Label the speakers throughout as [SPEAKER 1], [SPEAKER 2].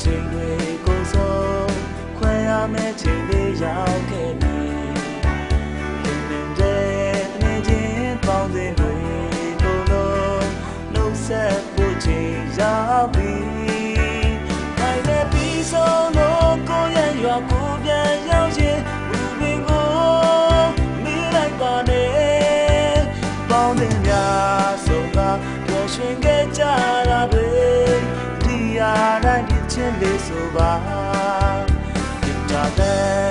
[SPEAKER 1] ချိန်တွေကိုဆုံးခွဲရမယ့်ချိန်လေးရောက်ခဲ့ပြီလင်းနေတဲ့နေချင်းပေါင်းစင်တွေကိုလုံးနှုတ်ဆက်ဖို့ချိန်ရောက်ပြီ ချင်းလေးဆိုပါ Give the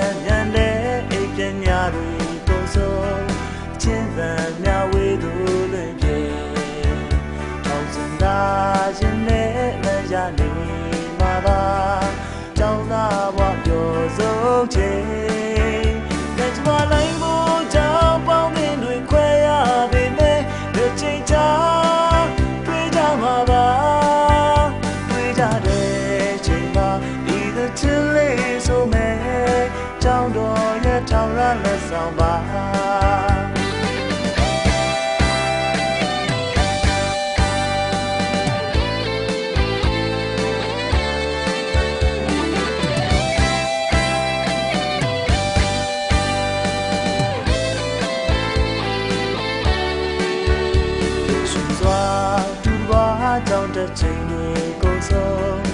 [SPEAKER 1] တောင်းတော်ရဲ့ထောင်ရလက်ဆောင်ပါကြောင့်တဲ့ချိန်တွေကိုဆုံး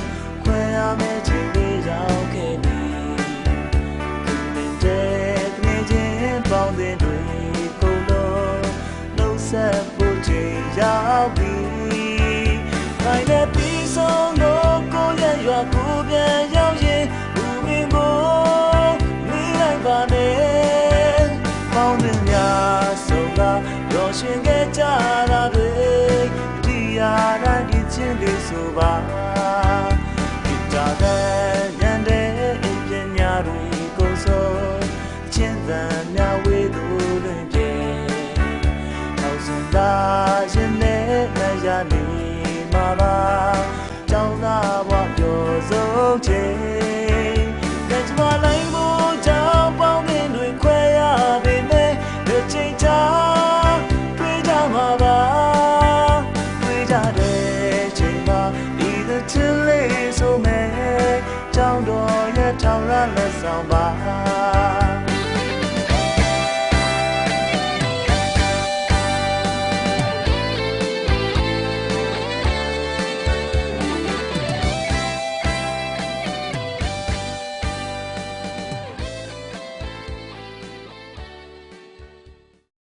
[SPEAKER 1] it's Kita dah.